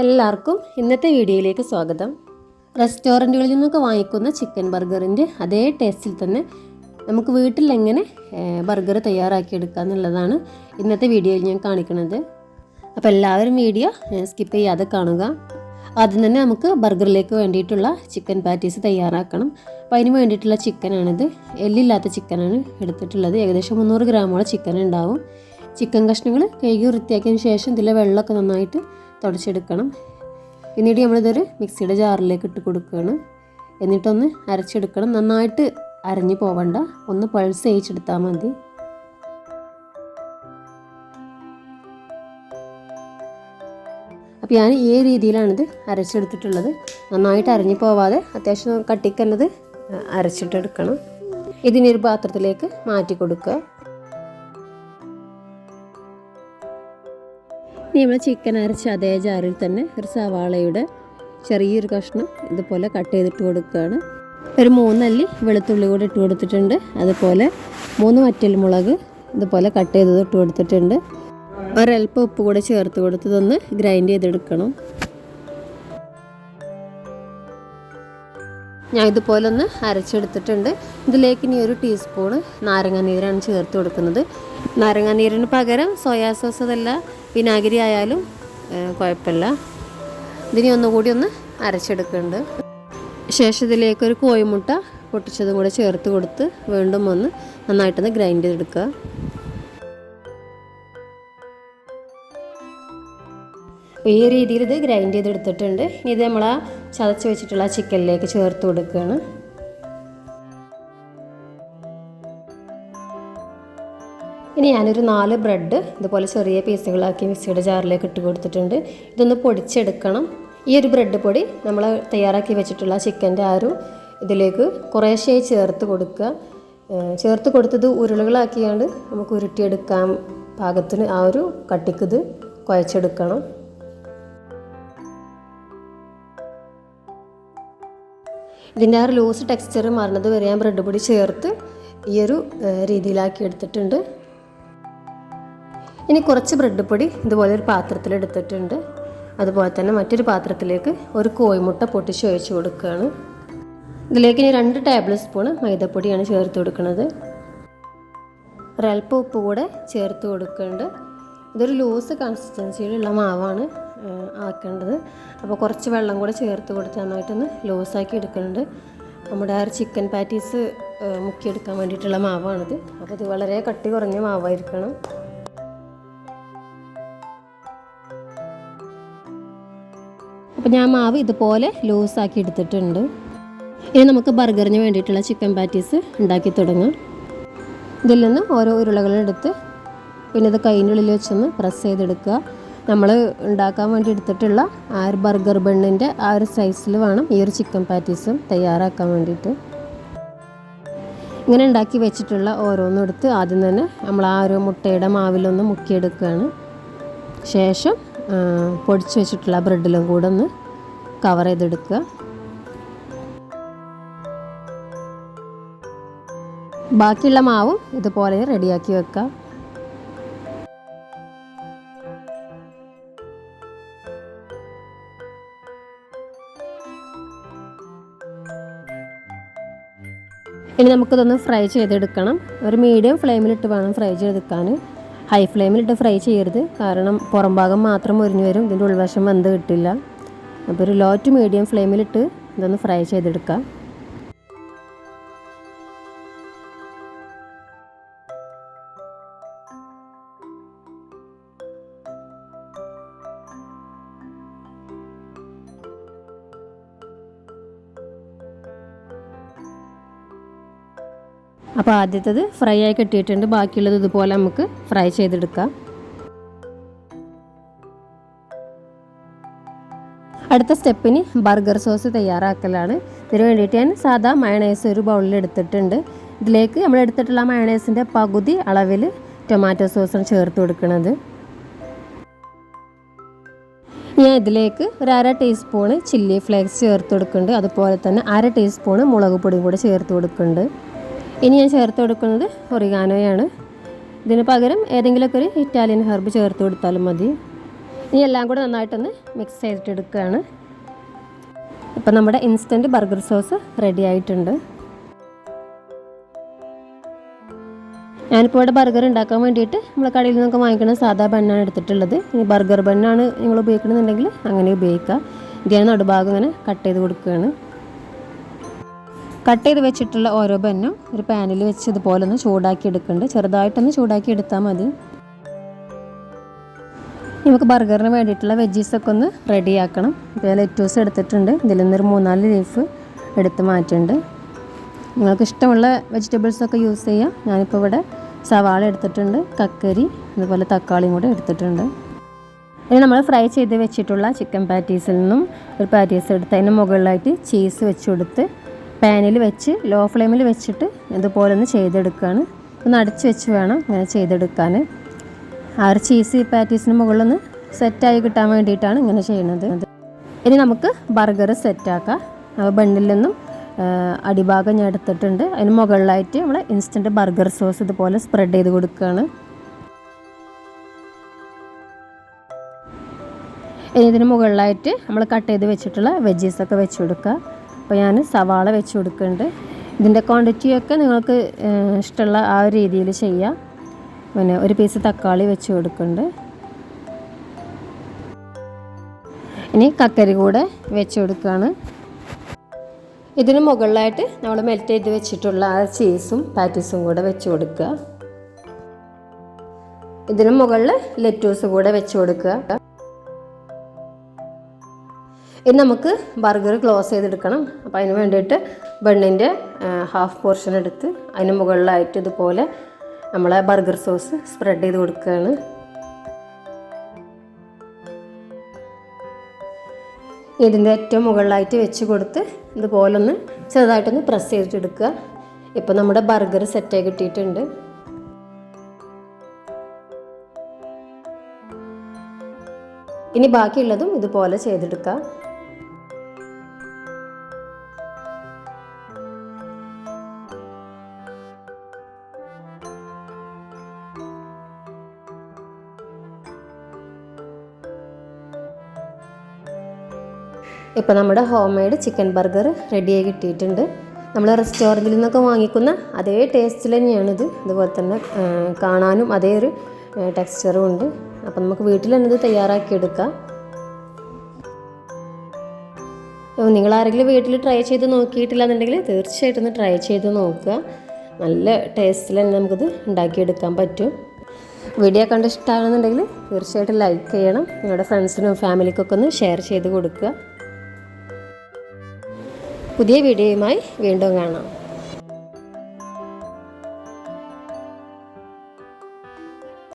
എല്ലാവർക്കും ഇന്നത്തെ വീഡിയോയിലേക്ക് സ്വാഗതം. റെസ്റ്റോറന്റുകളിൽ നിന്നൊക്കെ വാങ്ങിക്കുന്ന ചിക്കൻ ബർഗറിന്റെ അതേ ടേസ്റ്റിൽ തന്നെ നമുക്ക് വീട്ടിൽ എങ്ങനെ ബർഗർ തയ്യാറാക്കിയെടുക്കുക എന്നുള്ളതാണ് ഇന്നത്തെ വീഡിയോയിൽ ഞാൻ കാണിക്കുന്നത്. അപ്പോൾ എല്ലാവരും വീഡിയോ സ്കിപ്പ് ചെയ്യാതെ കാണുക. ആദ്യം തന്നെ നമുക്ക് ബർഗറിലേക്ക് വേണ്ടിയിട്ടുള്ള ചിക്കൻ പാറ്റീസ് തയ്യാറാക്കണം. അപ്പോൾ അതിന് വേണ്ടിയിട്ടുള്ള ചിക്കനാണിത്. എല്ലില്ലാത്ത ചിക്കനാണ് എടുത്തിട്ടുള്ളത്. ഏകദേശം മുന്നൂറ് ഗ്രാമോളം ചിക്കൻ ഉണ്ടാവും. ചിക്കൻ കഷ്ണങ്ങൾ കഴുകി വൃത്തിയാക്കിയതിന് ശേഷം ഇതിലെ വെള്ളമൊക്കെ നന്നായിട്ട് തുടച്ചെടുക്കണം. എന്നിട്ട് നമ്മളിതൊരു മിക്സിയുടെ ജാറിലേക്ക് ഇട്ട് കൊടുക്കുകയാണ്. എന്നിട്ടൊന്ന് അരച്ചെടുക്കണം. നന്നായിട്ട് അരഞ്ഞു പോവണ്ട. ഒന്ന് പൾസ് ചെയ്യിച്ചെടുത്താൽ മതി. അപ്പോൾ ഞാൻ ഈ രീതിയിലാണിത് അരച്ചെടുത്തിട്ടുള്ളത്. നന്നായിട്ട് അരഞ്ഞു പോവാതെ അത്യാവശ്യം കട്ടിക്കന്നത് അരച്ചിട്ടെടുക്കണം. ഇതിനൊരു പാത്രത്തിലേക്ക് മാറ്റി കൊടുക്കുക. ഇനി നമ്മൾ ചിക്കൻ അരച്ച അതേ ജാറിൽ തന്നെ ഒരു സവാളയുടെ ചെറിയൊരു കഷ്ണം ഇതുപോലെ കട്ട് ചെയ്തിട്ട് കൊടുക്കുകയാണ്. ഒരു മൂന്നല്ലി വെളുത്തുള്ളി കൂടി ഇട്ട് കൊടുത്തിട്ടുണ്ട്. അതുപോലെ മൂന്ന് വറ്റൽ മുളക് ഇതുപോലെ കട്ട് ചെയ്തത് ഇട്ട് കൊടുത്തിട്ടുണ്ട്. ഒരൽപ്പം ഉപ്പ് കൂടെ ചേർത്ത് കൊടുത്തതൊന്ന് ഗ്രൈൻഡ് ചെയ്തെടുക്കണം. ഞാൻ ഇതുപോലെ ഒന്ന് അരച്ചെടുത്തിട്ടുണ്ട്. ഇതിലേക്ക് ഇനി ഒരു ടീസ്പൂണ് നാരങ്ങാനീരാണ് ചേർത്ത് കൊടുക്കുന്നത്. നാരങ്ങാനീരിന് പകരം സോയാ സോസ് അതല്ല വിനാഗിരി ആയാലും കുഴപ്പമില്ല. ഇതിനി ഒന്നുകൂടി ഒന്ന് അരച്ചെടുക്കുന്നുണ്ട്. ശേഷം ഇതിലേക്ക് ഒരു കോഴിമുട്ട പൊട്ടിച്ചതും കൂടെ ചേർത്ത് കൊടുത്ത് വീണ്ടും ഒന്ന് നന്നായിട്ടൊന്ന് ഗ്രൈൻഡ് ചെയ്തെടുക്കുക. ഈ രീതിയിൽ ഇത് ഗ്രൈൻഡ് ചെയ്തെടുത്തിട്ടുണ്ട്. ഇനി ഇത് നമ്മൾ ചതച്ച് വെച്ചിട്ടുള്ള ചിക്കനിലേക്ക് ചേർത്ത് കൊടുക്കുകയാണ്. ഇനി ഞാനൊരു നാല് ബ്രെഡ് ഇതുപോലെ ചെറിയ പീസുകളാക്കി മിക്സിയുടെ ജാറിലേക്ക് ഇട്ട് കൊടുത്തിട്ടുണ്ട്. ഇതൊന്ന് പൊടിച്ചെടുക്കണം. ഈ ഒരു ബ്രെഡ് പൊടി നമ്മൾ തയ്യാറാക്കി വെച്ചിട്ടുള്ള ചിക്കന്റെ ആ ഒരു ഇതിലേക്ക് കുറേശ്ശേ ചേർത്ത് കൊടുക്കുക. ചേർത്ത് കൊടുത്തത് ഉരുളകളാക്കിയാണ്ട് നമുക്ക് ഉരുട്ടിയെടുക്കാൻ പാകത്തിന് ആ ഒരു കട്ടിക്ക് കുഴച്ചെടുക്കണം. ഇതിന്റെ ആ ഒരു ലൂസ് ടെക്സ്ചർ മാറുന്നത് വരെ ഞാൻ ബ്രെഡ് പൊടി ചേർത്ത് ഈ ഒരു രീതിയിലാക്കി എടുത്തിട്ടുണ്ട്. ഇനി കുറച്ച് ബ്രെഡ് പൊടി ഇതുപോലെ ഒരു പാത്രത്തിൽ എടുത്തിട്ടുണ്ട്. അതുപോലെ തന്നെ മറ്റൊരു പാത്രത്തിലേക്ക് ഒരു കോഴിമുട്ട പൊട്ടിച്ച് ഒഴിച്ച് കൊടുക്കുകയാണ്. ഇതിലേക്ക് ഇനി രണ്ട് ടേബിൾ സ്പൂൺ മൈദപ്പൊടിയാണ് ചേർത്ത് കൊടുക്കുന്നത്. ഒരൽപ്പം ഉപ്പ് കൂടെ ചേർത്ത് കൊടുക്കുന്നുണ്ട്. ഇതൊരു ലൂസ് കൺസിസ്റ്റൻസിയിലുള്ള മാവാണ് ആക്കേണ്ടത്. അപ്പോൾ കുറച്ച് വെള്ളം കൂടെ ചേർത്ത് കൊടുത്ത് നന്നായിട്ടൊന്ന് ലൂസാക്കി എടുക്കുന്നുണ്ട്. നമ്മുടെ ആ ചിക്കൻ പാറ്റീസ് മുക്കിയെടുക്കാൻ വേണ്ടിയിട്ടുള്ള മാവാണിത്. അപ്പോൾ ഇത് വളരെ കട്ടി കുറഞ്ഞ മാവായിരിക്കണം. അപ്പോൾ ഞാൻ മാവ് ഇതുപോലെ ലൂസാക്കി എടുത്തിട്ടുണ്ട്. ഇനി നമുക്ക് ബർഗറിന് വേണ്ടിയിട്ടുള്ള ചിക്കൻ പാറ്റീസ് ഉണ്ടാക്കി തുടങ്ങാം. ഇതിൽ നിന്ന് ഓരോ ഉരുളകളെടുത്ത് പിന്നെ ഇത് കൈനുള്ളിൽ വെച്ചൊന്ന് പ്രസ് ചെയ്തെടുക്കുക. നമ്മൾ ഉണ്ടാക്കാൻ വേണ്ടി എടുത്തിട്ടുള്ള ആ ഒരു ബർഗർ ബണ്ണിന്റെ ആ ഒരു സൈസിൽ വേണം ഈ ഒരു ചിക്കൻ പാറ്റീസും തയ്യാറാക്കാൻ വേണ്ടിയിട്ട്. ഇങ്ങനെ ഉണ്ടാക്കി വെച്ചിട്ടുള്ള ഓരോന്നും എടുത്ത് ആദ്യം തന്നെ നമ്മൾ ആ ഒരു മുട്ടയുടെ മാവിലൊന്ന് മുക്കിയെടുക്കുകയാണ്. ശേഷം പൊടിച്ച് വെച്ചിട്ടുള്ള ബ്രെഡിലും കൂടെ ഒന്ന് കവർ ചെയ്തെടുക്കുക. ബാക്കിയുള്ള മാവും ഇതുപോലെ റെഡിയാക്കി വെക്കുക ഇനി നമുക്കിതൊന്ന് ഫ്രൈ ചെയ്തെടുക്കണം. ഒരു മീഡിയം ഫ്ലെയിമിലിട്ട് വേണം ഫ്രൈ ചെയ്തെടുക്കാൻ. ഹൈ ഫ്ലെയിമിലിട്ട് ഫ്രൈ ചെയ്യരുത്. കാരണം പുറം ഭാഗം മാത്രം മുരിഞ്ഞു വരും. ഇതിന്റെ ഉൾവശം വെന്ത് കിട്ടില്ല. അപ്പോൾ ഒരു ലോ ടു മീഡിയം ഫ്ലെയിമിലിട്ട് ഇതൊന്ന് ഫ്രൈ ചെയ്തെടുക്കാം. അപ്പോൾ ആദ്യത്തത് ഫ്രൈ ആയി കെട്ടിയിട്ടുണ്ട്. ബാക്കിയുള്ളത് ഇതുപോലെ നമുക്ക് ഫ്രൈ ചെയ്തെടുക്കാം. അടുത്ത സ്റ്റെപ്പിന് ബർഗർ സോസ് തയ്യാറാക്കലാണ്. ഇതിന് വേണ്ടിയിട്ട് ഞാൻ സാധാ മയണൈസ് ഒരു ബൗളിൽ എടുത്തിട്ടുണ്ട്. ഇതിലേക്ക് നമ്മൾ എടുത്തിട്ടുള്ള മയണൈസിന്റെ പകുതി അളവിൽ ടൊമാറ്റോ സോസാണ് ചേർത്ത് കൊടുക്കുന്നത് ഞാൻ ഇതിലേക്ക് ഒരു അര ടീസ്പൂണ് ചില്ലി ഫ്ലേക്സ് ചേർത്ത് കൊടുക്കുന്നുണ്ട്. അതുപോലെ തന്നെ അര ടീസ്പൂണ് മുളക് പൊടിയും കൂടെ ചേർത്ത് കൊടുക്കുന്നുണ്ട്. ഇനി ഞാൻ ചേർത്ത് കൊടുക്കുന്നത് ഒറിഗാനോയാണ്. ഇതിന് പകരം ഏതെങ്കിലുമൊക്കെ ഒരു ഇറ്റാലിയൻ ഹെർബ് ചേർത്ത് കൊടുത്താലും മതി. ഇനി എല്ലാം കൂടെ നന്നായിട്ടൊന്ന് മിക്സ് ചെയ്തിട്ടെടുക്കുകയാണ്. ഇപ്പം നമ്മുടെ ഇൻസ്റ്റന്റ് ബർഗർ സോസ് റെഡി ആയിട്ടുണ്ട്. ഞാനിപ്പോൾ ഇവിടെ ബർഗർ ഉണ്ടാക്കാൻ വേണ്ടിയിട്ട് നമ്മൾ കടയിൽ നിന്നൊക്കെ വാങ്ങിക്കുന്ന സാധാ ബണ്ണാണ് എടുത്തിട്ടുള്ളത്. ഇനി ബർഗർ ബണ്ണാണ് നിങ്ങൾ ഉപയോഗിക്കണമെന്നുണ്ടെങ്കിൽ അങ്ങനെ ഉപയോഗിക്കുക. ഞാൻ നടുഭാഗം ഇങ്ങനെ കട്ട് ചെയ്ത് കൊടുക്കുകയാണ്. കട്ട് ചെയ്ത് വെച്ചിട്ടുള്ള ഓരോ ബന്നും ഒരു പാനിൽ വെച്ച് ഇതുപോലെ ഒന്ന് ചൂടാക്കി എടുക്കുന്നുണ്ട്. ചെറുതായിട്ടൊന്ന് ചൂടാക്കി എടുത്താൽ മതി. നമുക്ക് ബർഗറിന് വേണ്ടിയിട്ടുള്ള വെജീസൊക്കെ ഒന്ന് റെഡിയാക്കണം ഇപ്പോൾ ലെറ്റൂസ് എടുത്തിട്ടുണ്ട്. ഇതിൽ നിന്നൊരു മൂന്നാൽ ലീഫ് എടുത്ത് മാറ്റുന്നുണ്ട് നിങ്ങൾക്ക് ഇഷ്ടമുള്ള വെജിറ്റബിൾസൊക്കെ യൂസ് ചെയ്യാം. ഞാനിപ്പോൾ ഇവിടെ സവാള എടുത്തിട്ടുണ്ട് കക്കരി അതുപോലെ തക്കാളിയും കൂടെ എടുത്തിട്ടുണ്ട്. ഇനി നമ്മൾ ഫ്രൈ ചെയ്ത് വെച്ചിട്ടുള്ള ചിക്കൻ പാറ്റീസിൽ നിന്നും ഒരു പാറ്റീസ് എടുത്ത് അതിന് മുകളിലായിട്ട് ചീസ് വെച്ച് കൊടുത്ത് പാനിൽ വെച്ച് ലോ ഫ്ലെയിമിൽ വെച്ചിട്ട് ഇതുപോലെ ഒന്ന് ചെയ്തെടുക്കുകയാണ് ഒന്ന് അടച്ച് വെച്ച് വേണം ഇങ്ങനെ ചെയ്തെടുക്കാൻ. ആ ഒരു ചീസ് പാറ്റീസിന് മുകളിലൊന്ന് സെറ്റായി കിട്ടാൻ വേണ്ടിയിട്ടാണ് ഇങ്ങനെ ചെയ്യുന്നത് ഇനി നമുക്ക് ബർഗർ സെറ്റാക്കാം അപ്പോൾ ബണ്ണിൽ നിന്നും അടിഭാഗം ഞാൻ എടുത്തിട്ടുണ്ട്. അതിന് മുകളിലായിട്ട് നമ്മൾ ഇൻസ്റ്റന്റ് ബർഗർ സോസ് ഇതുപോലെ സ്പ്രെഡ് ചെയ്ത് കൊടുക്കുകയാണ് ഇനി ഇതിന് മുകളിലായിട്ട് നമ്മൾ കട്ട് ചെയ്ത് വെച്ചിട്ടുള്ള വെജീസൊക്കെ വെച്ച് കൊടുക്കുക. അപ്പോൾ ഞാൻ സവാള വെച്ച് കൊടുക്കുന്നുണ്ട്. ഇതിന്റെ ക്വാണ്ടിറ്റിയൊക്കെ നിങ്ങൾക്ക് ഇഷ്ടമുള്ള ആ ഒരു രീതിയിൽ ചെയ്യാം. പിന്നെ ഒരു പീസ് തക്കാളി വെച്ച് കൊടുക്കുന്നുണ്ട്. ഇനി കക്കരി കൂടെ വെച്ച് കൊടുക്കുകയാണ്. ഇതിന് മുകളിലായിട്ട് നമ്മൾ മെൽറ്റ് ചെയ്ത് വെച്ചിട്ടുള്ള ആ ചീസും പാറ്റീസും കൂടെ വെച്ച് കൊടുക്കുക. ഇതിന് മുകളിൽ ലെറ്റൂസ് കൂടെ വെച്ച് കൊടുക്കുക. ഇനി നമുക്ക് ബർഗർ ക്ലോസ് ചെയ്തെടുക്കണം. അപ്പോൾ അതിന് വേണ്ടിയിട്ട് ബണ്ണിന്റെ ഹാഫ് പോർഷൻ എടുത്ത് അതിന് മുകളിലായിട്ട് ഇതുപോലെ നമ്മളെ ബർഗർ സോസ് സ്പ്രെഡ് ചെയ്ത് കൊടുക്കുകയാണ്. ഇതിന്റെ ഏറ്റവും മുകളിലായിട്ട് വെച്ച് കൊടുത്ത് ഇതുപോലെ ഒന്ന് ചെറുതായിട്ടൊന്ന് പ്രസ് ചെയ്തിട്ടെടുക്കുക. ഇപ്പോൾ നമ്മുടെ ബർഗർ സെറ്റായി കിട്ടിയിട്ടുണ്ട്. ഇനി ബാക്കിയുള്ളതും ഇതുപോലെ ചെയ്തെടുക്കുക. ഇപ്പോൾ നമ്മുടെ ഹോം മെയ്ഡ് ചിക്കൻ ബർഗർ റെഡിയായി കിട്ടിയിട്ടുണ്ട്. നമ്മൾ റെസ്റ്റോറന്റിൽ നിന്നൊക്കെ വാങ്ങിക്കുന്ന അതേ ടേസ്റ്റിൽ തന്നെയാണിത്. അതുപോലെ തന്നെ കാണാനും അതേ ഒരു ടെക്സ്ചറും ഉണ്ട്. അപ്പം നമുക്ക് വീട്ടിൽ തന്നെ ഇത് തയ്യാറാക്കിയെടുക്കാം നിങ്ങൾ ആരെങ്കിലും വീട്ടിൽ ട്രൈ ചെയ്ത് നോക്കിയിട്ടില്ല എന്നുണ്ടെങ്കിൽ തീർച്ചയായിട്ടും ഒന്ന് ട്രൈ ചെയ്ത് നോക്കുക. നല്ല ടേസ്റ്റിൽ തന്നെ നമുക്കിത് ഉണ്ടാക്കിയെടുക്കാൻ പറ്റും. വീഡിയോ കണ്ട് ഇഷ്ടമാണെന്നുണ്ടെങ്കിൽ തീർച്ചയായിട്ടും ലൈക്ക് ചെയ്യണം. നിങ്ങളുടെ ഫ്രണ്ട്സിനും ഫാമിലിക്കൊക്കെ ഒന്ന് ഷെയർ ചെയ്ത് കൊടുക്കുക. പുതിയ വീഡിയോയുമായി വീണ്ടും കാണാം.